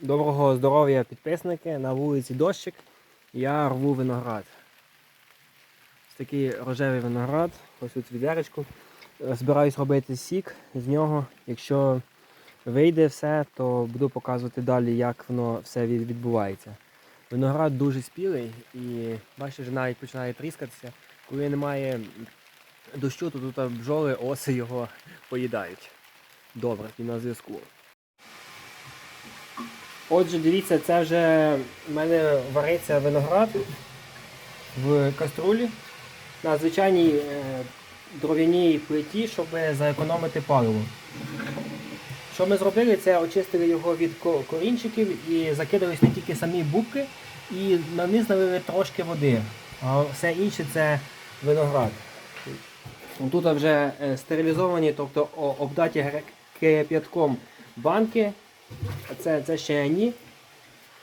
Доброго здоров'я, підписники. На вулиці дощик. Я рву виноград. Ось такий рожевий виноград, ось тут відеречку. Збираюсь робити сік з нього. Якщо вийде все, то буду показувати далі, як воно все відбувається. Виноград дуже спілий і бачите, вже навіть починає тріскатися. Коли немає дощу, то тут бджоли, оси його поїдають. Добре, і на зв'язку. Отже, дивіться, це вже в мене вариться виноград в каструлі на звичайній е, дров'яній плиті, щоб заекономити паливо. Що ми зробили, це очистили його від корінчиків і закидали не тільки самі бубки, і на низ трошки води. А все інше це виноград. Тут вже е, стерилізовані, тобто обдаті кип'ятком банки. Це, це ще ні.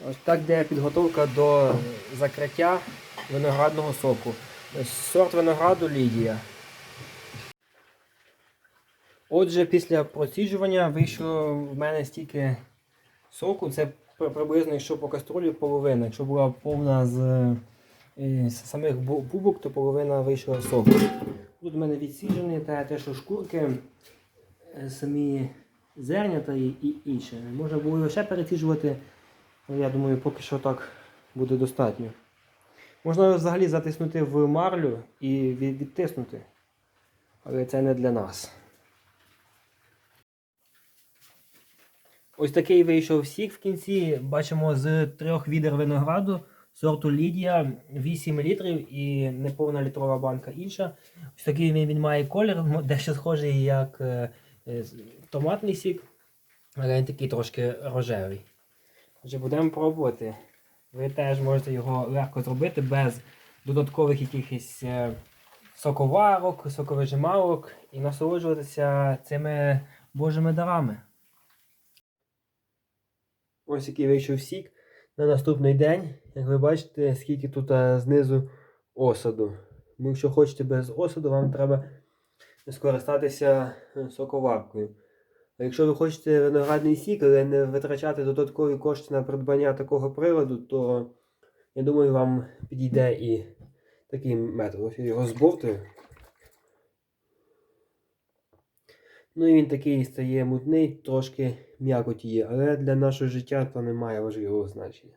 Ось так де підготовка до закриття виноградного соку. Ось Сорт винограду Лідія. Отже, після проціджування вийшло в мене стільки соку. Це приблизно, якщо по каструлі половина. Якщо була повна з, е, з самих бубок, то половина вийшла соку. Тут в мене відсіджені та те, що шкурки, е, самі зернята і, інше. Можна було ще переціжувати, але я думаю, поки що так буде достатньо. Можна взагалі затиснути в марлю і відтиснути. Але це не для нас. Ось такий вийшов сік в кінці. Бачимо з трьох відер винограду сорту Лідія 8 літрів і неповна літрова банка інша. Ось такий він, має колір, дещо схожий як е, томатний сік, але він такий трошки рожевий. Отже, будемо пробувати. Ви теж можете його легко зробити без додаткових якихось е, соковарок, соковижималок і насолоджуватися цими божими дарами. Ось який вийшов сік на наступний день. Як ви бачите, скільки тут е, знизу осаду. Ну, якщо хочете без осаду, вам треба скористатися е, соковаркою. А якщо ви хочете виноградний сік, але не витрачати додаткові кошти на придбання такого приладу, то я думаю, вам підійде і такий метод. Ось його збовтую. Ну і він такий стає мутний, трошки м'якоті є, але для нашого життя то не має важливого значення.